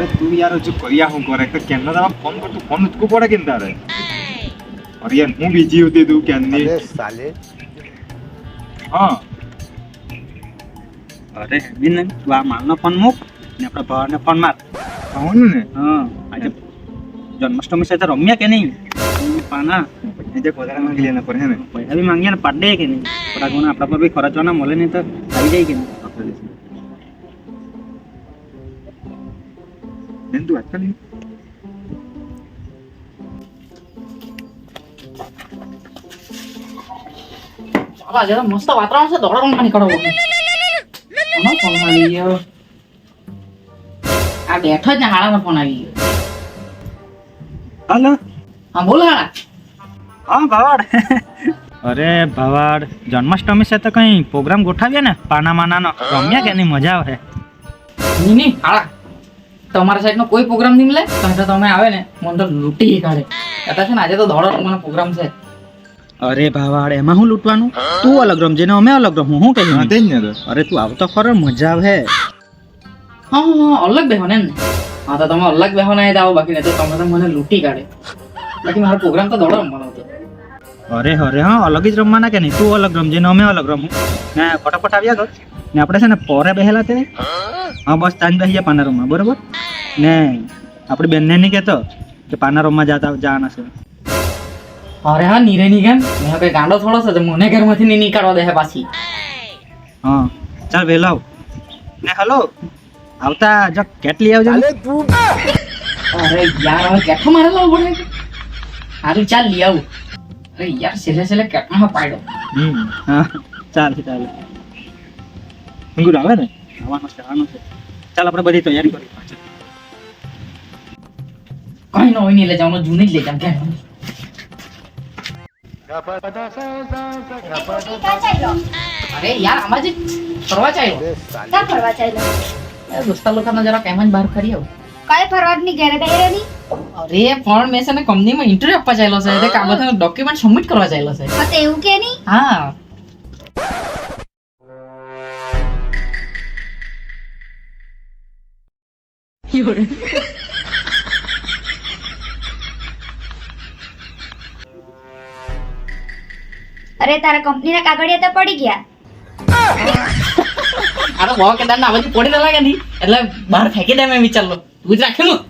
અરે તું યાર જો કર્યા હું કરે તો કેમના તમે ફોન કર તું ફોન ઉચકો પડે કેમ તારે અરે યાર હું બીજી હતી તું કેમની સાલે હા અરે બિન તું આ માલનો ફોન મૂક ને આપણા ભાવને ફોન માર ભાવને ને હા આજે જન્માષ્ટમી સાથે રમ્યા કે નહીં પાના જે કોદાળા માંગી લેના પર હે ને પૈસા બી માંગ્યા ને પાડે કે નહીં પડાગોના આપણા પર બી ખર્ચવાના મળે નહીં તો આવી જાય કે નહીં કોનો ફોન આવી ગયો. આ બેઠો જ ને હાળાનો ફોન આવી ગયો. હાલો. હા બોલ હાળા. હા ભાવાડ. અરે ભાવાડ જન્માષ્ટમી છે તો કઈ પ્રોગ્રામ ગોઠવીએ ને? પાના માનાનો રમ્યા કે નહીં? મજા આવે. ની ની હાળા. તમારા સાઈડ નો કોઈ પ્રોગ્રામ નહીં મળે? તો તો તમે આવે ને મને તો લૂંટી કાઢે. કહેતા છે ને આજે તો દોડા મને પ્રોગ્રામ છે. અરે ભાવાડ એમાં હું લૂંટવાનું? તું અલગ રમજે ને અમે અલગ રમું હું કહ્યું તે જ ને અરે તું આવતો ખરો મજા આવે. હા હા હા અલગ બેહો ને. હા તો તમે અલગ બેહો ને આવો બાકી નહીં તો તમે તો મને લૂંટી કાઢે. બાકી મારો પ્રોગ્રામ તો દોડો રમવાનો હતો અરે અરે હા અલગ જ રમવાના કે નહીં? તું અલગ રમજે ને અમે અલગ રમું. ને ફટાફટ આવ્યા કર ને આપણે છે ને પોરે બેહેલા તે હા બસ તાજ બેસી જાય પાના રૂમમાં બરોબર? ને આપણે બેનને નહીં કહેતો કે પાના રૂમમાં જતા જવાના છે. અરે હા નીરે ની કેમ? મેં કઈ ગાંડો થોડો છે મને ઘરમાંથી નહીં નીકળવા દે પાછી. હા ચાલ વેલાવ ને હલો આવતા જ કેટલી આવજો? અરે તું. અરે યાર હવે કેટલો મારે લાવવું પડે આરું ચાલ લઈ આવું. યાર છેલ્લે છેલ્લે કેપમાં પાડ્યો હમ હા ચાલે ચાલે અંગુર આવે ને આવવાનો છે આવવાનો છે ચાલ આપણે બધી તૈયારી કરી કઈ ન હોય નહીં લઈ જવાનું જૂની જ લઈ જાવ કે અરે યાર આમાં જે ફરવા ચાલ્યો ક્યાં ફરવા ચાલ્યો દોસ્તા લોકોના જરા કેમ જ બહાર કરી આવ કઈ ફરવાની ગેરંટી રહેલી અરે પણ મેં છે ને કંપનીમાં ઇન્ટરવ્યુ આપવા ચાલ્યો છે એટલે આ બધા ડોક્યુમેન્ટ સબમિટ કરવા ચાલ્યો છે હા તો એવું કે નહીં હા અરે તારા કંપનીના કાગળિયા તો પડી ગયા અરે બહુ કેદાર ના બધું પડી તો લાગે નહીં એટલે બહાર ફેંકી દે મેં વિચારલો તું જ રાખેલું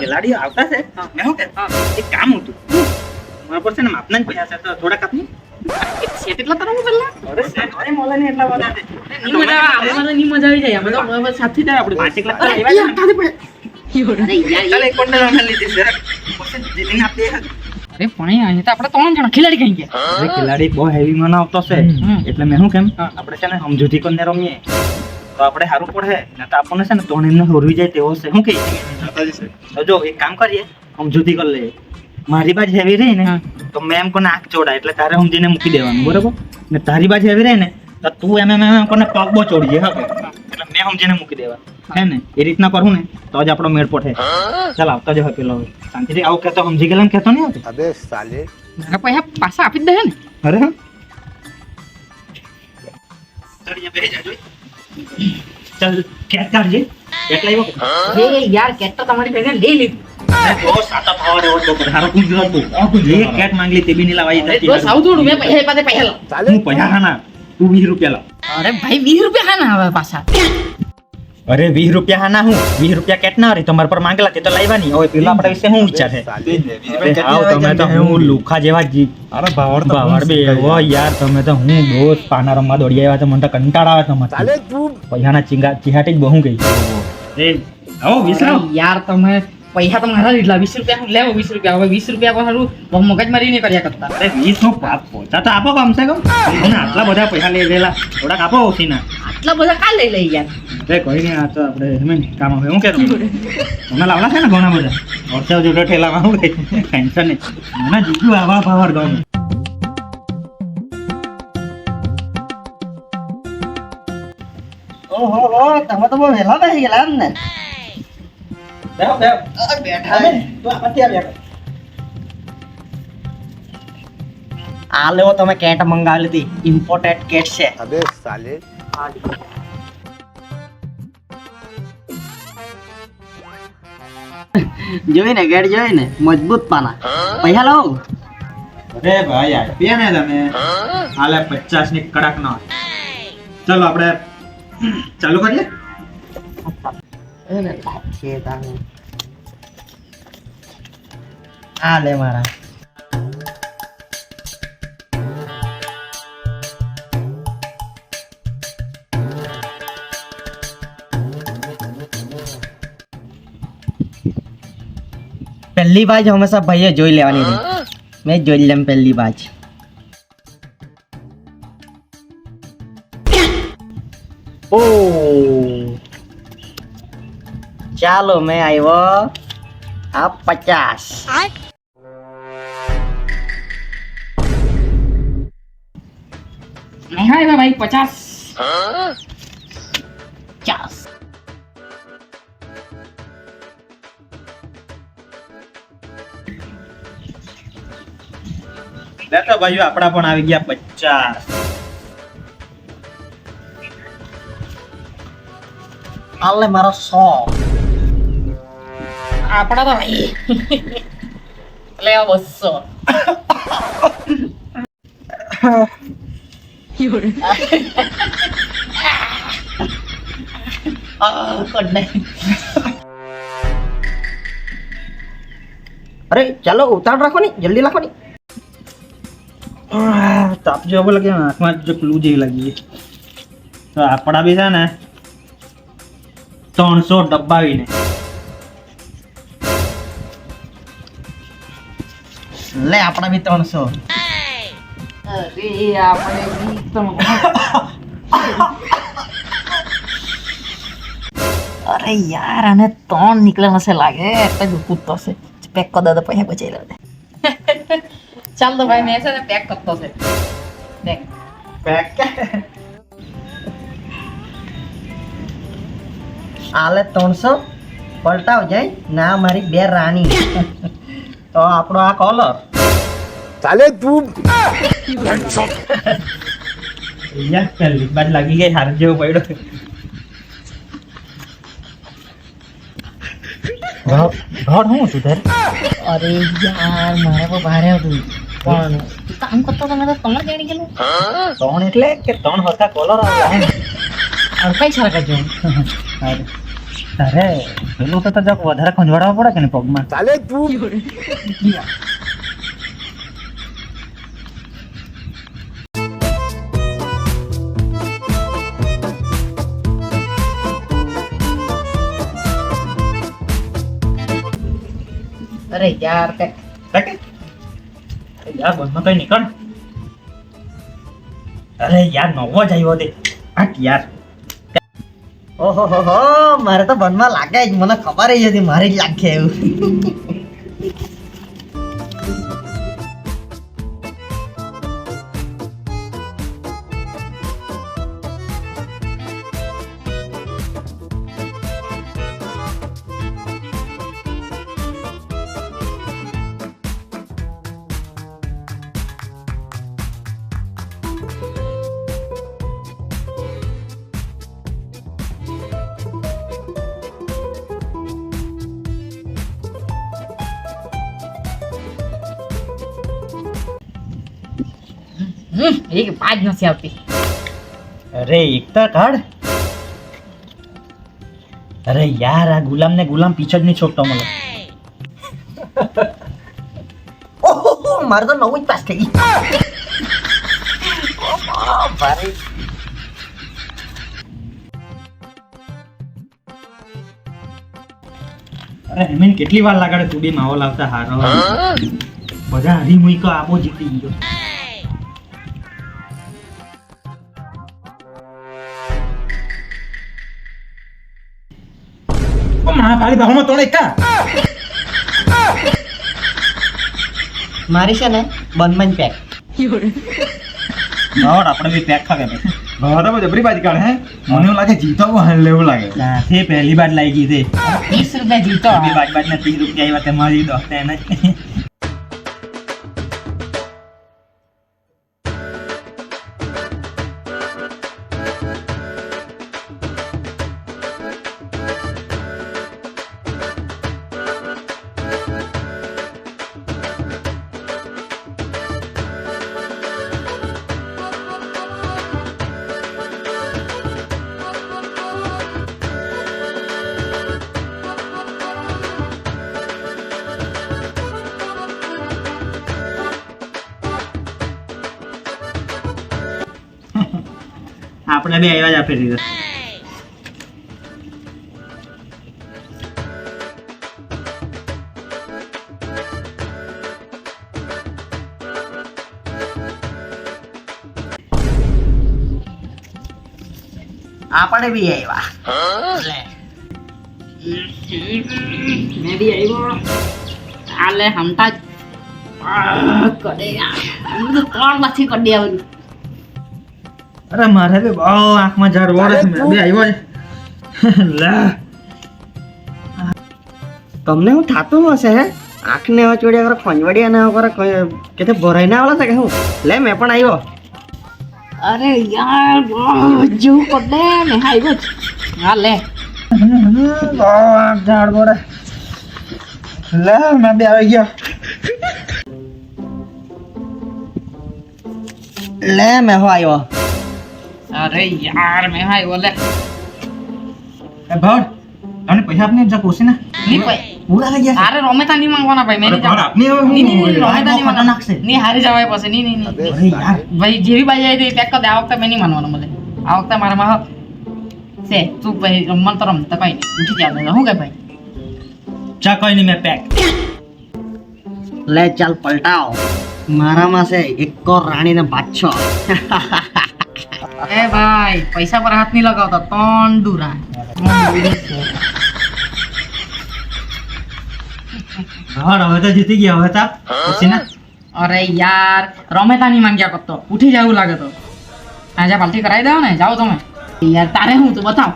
ખેલાડીઓ આવતા છે. મેં શું એક કામ હતું. મારા પર છે ને માપના જ પૈસા છે. તો થોડા કાપની. ખેલાડી કઈ ગયા? ખેલાડી બહુ હેવી મને આવતો છે. હમ. એટલે મેં શું કેમ? આપડે છે ને સમજૂતી કરીને રમીએ. તો આપણે સારું પડે ને તો આપણને છે ને ત્રણ એમને હોરવી જાય તેવો છે. શું કહીએ જો એક કામ કરીએ આમ જુદી કરી લઈએ. મારી બાજ હેવી રહી ને તો મેં એમ કોને આંખ ચોડાય એટલે તારે હું જઈને મૂકી દેવાનું બરોબર? ને તારી બાજ હેવી રહે ને તો તું એમ એમ એમ કોને પગ બહુ ચોડી જાય હવે એટલે મેં સમજીને મૂકી દેવા હે ને? એ રીતના કરું ને તો જ આપણો મેળ પોઠે. ચાલ આવતો જ હવે. પેલો શાંતિથી આવું કહેતો સમજી ગયેલા ને કહેતો નહીં આવતો? અબે સાલે. મારા પૈસા પાછા આપી જ દે ને. અરે હા. ચાલ કેટ કાઢજે. કેટ લાવ્યો? એ યાર કેટ તો તમારી પાસે લઈ લીધું. અરે ભાઈ વીસ રૂપિયા ખાના આવે પાછા. અરે વીસ રૂપિયા હા ના હું વીસ રૂપિયા કેટલા અરે તમારા પર માંગેલા તે તો લાવવાની હવે પેલા આપણા વિશે શું વિચાર? તમે તો હું લુખા જેવા બે એવો યાર તમે તો હું બહુ પાના રમવા દોડી આવ્યા તો મને તો કંટાળા આવે તમારે ચાલે પૈસાના ચિંગા ચિહાટી જ બહુ ગઈ. એ આવો યાર તમે પૈસા તો મારા લીધા વીસ રૂપિયા હું લેવો વીસ રૂપિયા. હવે વીસ રૂપિયા બહુ મગજમારી નહીં કર્યા કરતા. અરે વીસ નો પાપ પહોંચા તો આપો કમસે કમ. તમને આટલા બધા પૈસા લઈ લેલા થોડાક આપો ઓછીના. આટલા બધા કા લઈ લઈ યાર? અરે કોઈ નહીં આ તો આપણે એમ કામ આવે હું કહેતો તમને લાવલા છે ને ઘણા બધા? વોટ્સએપ જોડે ઠેલામાં હું કઈ ટેન્શન નહીં. મને જીજુ આવા પાવર ગમે. ઓહો હો તમે તો બહુ વહેલા બેસી ગયેલા એમ ને બેહો બેહો બેઠા તો આપણે ત્યાં બેઠો આ લેવો તમે કેટ મંગાવી હતી ઇમ્પોર્ટેડ કેટ છે અબે સાલે જોઈ ને કેટ જોઈ ને મજબૂત પાના પૈસા લો અરે ભાઈ આપીએ ને તમે. હાલે પચાસની કડક નો ચલો આપણે ચાલુ કરીએ? આ લે મારા. પહેલી બાજ હંમેશા ભાઈએ જોઈ લેવાની રહી. મેં જોઈ લેમ પહેલી બાજ. ચાલો મેં આવ્યો આ પચાસ નહીં હા ભાઈ પચાસ પચાસ તો ભાઈઓ આપણા પણ આવી ગયા પચાસ આલે મારો સો આપણા તો ભાઈ એટલે આ બસો અરે ચાલો ઉતાર રાખો ની જલ્દી રાખો ની તાપ જેવો લાગે આંખમાં જો પેલું જેવી લાગી તો આપણા બી છે ને ત્રણસો ડબ્બાવીને લે આપણા બી ત્રણસો અરે આપણે અરે યાર આને ત્રણ નીકળે હશે લાગે. એટલે જ કૂદતો હશે. પેક કરી દાદા પૈસા બચાવી લે ચાલ તો ભાઈ મેં છે ને પેક કરતો છે. દેખ. પેક? આલે ત્રણસો. પલટાવ જાય. ના મારી બે રાણી. તો આપણો આ કોલર ચાલે તું. યાર લીબાજ લાગી ગઈ હાર જેવો પડ્યો. રડ હું છું તારે? અરે યાર મારે પણ ભારે હતું. પણ કામ કરતો તમે તો ત્રણ જાણી ગયેલું. ત્રણ એટલે કે ત્રણ હતા કલર આવ્યા અડકાઈ સારા કરજો અરે. અરે પેલું તો તરફ વધારે ખંજવાડવા પડે કે ને પગમાં? ચાલે તું. અરે યાર કે? યાર બંધમાં કઈ નીકળ? અરે યાર નવો જ આવ્યો દે આ યાર. ઓહો હો હો મારે તો બનમાં લાગે જ મને ખબર જ હતી મારે જ લાગે એવું હમ એક પાજ નથી આવતી. અરે એકતા કાઢ. અરે યાર આ ગુલામ ને ગુલામ પીછળ નહીં છોડતો મને. ઓહો મારે તો નવું જ પાસ થઈ ગઈ. અરે હેમેન કેટલી વાર લાગાડે તું બી માવો લાવતા હારો બધા હરી મુઈ કો આબો જીતી ગયો. મહાકાળી બાહુમાં તોડે કા? મારી છે ને બનમન પેક નોટ આપણે બી પેક ખાવે ભાઈ બહુ જબરી બાજી કાઢે હે? મને એવું લાગે જીતો હાલ લેવું લાગે. તે પહેલી બાજ લાગી ગઈ તે ત્રીસ રૂપિયા જીતો બે બાજ બાજ ને ત્રીસ રૂપિયા આવ્યા તે મારી દોસ્ત એને આપણે બે આવ્યા જ આપી દીધા આપણે બી આવ્યા. મેં બી આવ્યો. આલે હમતા જ. કોણ નથી કડી હું અરે મારે બી બહુ આંખમાં ઝાડ વળે છે બે આવ્યો છે. લે. તમને હું થાતું હશે હે? આંખને હવે ચોડ્યા કરે ખંજવાડિયા ને કરે કે તે ભરાઈ ના આવલા છે કે હું લે મેં પણ આવ્યો. અરે યાર જેવું દે ને. આવ્યો હા લે. આંખ ઝાડ વળે. લે મેં બે આવી ગયો. લે મેં હો આવ્યો. અરે યાર મેં આવ્યો બોલે. એ ભડ તમને પૈસા આપને જા કોસી ના ની ભાઈ પૂરા થઈ ગયા અરે રોમેતા નહીં માંગવાના ભાઈ મેં જવા આપને હવે નહીં ની હું રોમેતા ખતરનાક માંગવાના. છે નહીં હારી જવાય પછી ની ની ની અરે યાર. ભાઈ જેવી બાઈ આવી હતી પેક કર દે આ વખતે મેં નહીં માનવાનો મળે આ વખતે મારા માં સે તું ભાઈ રમવાનું તો રમતા કઈ નહીં ઉઠી જાવ શું કે ભાઈ? ચા કઈ નહીં મેં પેક લે ચાલ પલટાવ. મારામાં છે એક રાણીને બાદશો એ ભાઈ પૈસા પર હાથ નહીં લગાવતા ત્રણ દુરા હવે તો જીતી ગયા હવે તા. પછી ના. અરે યાર રમેતા નહીં માંગ્યા કરતો. ઉઠી જવું લાગે તો. આજે પાલટી કરાવી દો ને જાઓ તમે. યાર તારે હું તું? બતાવ.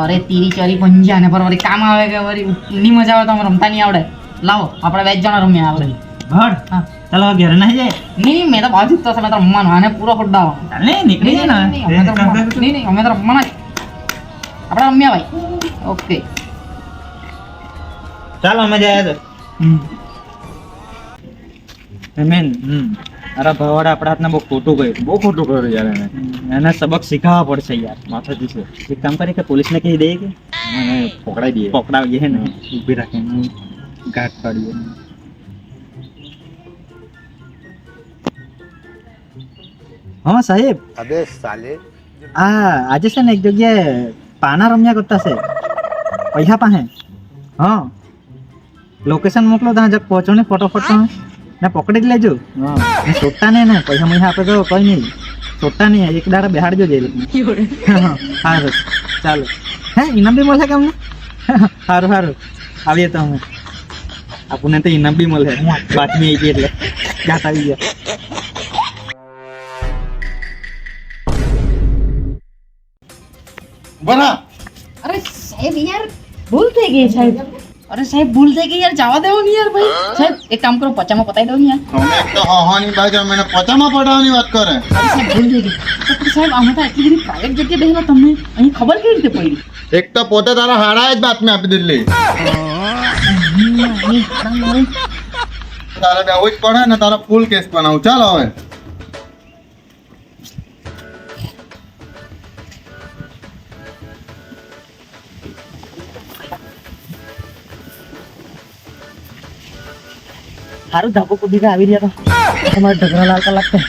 અરે તીરી ચરી પંજા ને પર વળી કામ આવે કે વળી? ની મજા આવે તો અમે રમતા નહીં આવડે. લાવો આપણે બે જણા રમ્યા આવડે. ભડ હા. ચાલો ઘેર ના જાય નહીં મેં તો બાજુ તો મેં તો રમવાનું આને પૂરો ખોડાવો ચાલ નીકળી જાય ને નહીં, નહીં, અમે તો રમવા- નહીં, નહીં, અમે તો રમવાના જ. આપણે રમ્યા ભાઈ ઓકે ચાલો અમે જાય તો મેન અરે ભવાડ આપણા હાથના બહુ ખોટું કર્યું બહુ ખોટું કર્યું યાર એને એને સબક શીખવવા પડશે યાર માથાથી છે એક કામ કરી કે પોલીસને કહી દઈએ કે પકડાઈ દઈએ પકડાવીએ હે ને ઊભી રાખીને ઘાટ પાડીએ মামা সাহেব আবে সালে আ আজ সেন এক জগে পানা রময়া করতাছে পয়সা পাহে হ্যাঁ લોકેશન મોકલો ત્યાં જગ પહોંચો ને ફટોફટ તમે ને પકડી જ લેજો સોટા નહીં ને પૈસા મૈસા આપે તો કઈ નહીં સોટા નહીં એક દાડા બેહાડજો જઈ સારું ચાલો હે ઇનામ બી મળશે કેમને સારું સારું આવીએ તો અમે આપણને તો ઇનામ બી મળે બાતમી આવી ગઈ એટલે જાત આવી ગયા બના અરે સાહેબ યાર ભૂલ થઈ ગઈ સાહેબ અરે સાહેબ ભૂલ થઈ ગઈ યાર જવા દેવો ને યાર ભાઈ સાહેબ એક કામ કરો પચામાં પતાવી દો ને યાર તમે એક તો હવાની બાજુ મને પચામાં પડવાની વાત કરે અરે સાહેબ ભૂલ થઈ ગઈ તો પછી સાહેબ અમે તો આટલી બધી પ્રાઇવેટ જગ્યાએ બેસેલા તમને અહીં ખબર કેવી રીતે પડી એક તો પોતે તારા હાડાએ જ બાતમી આપી દીધેલી તારે બેવું જ પડે ને તારા ફૂલ કેસ બનાવું ચાલ હવે સારું ધાબો કુદી આવી રહ્યા તો. તમારે ઢગરા લાલતા લાગતા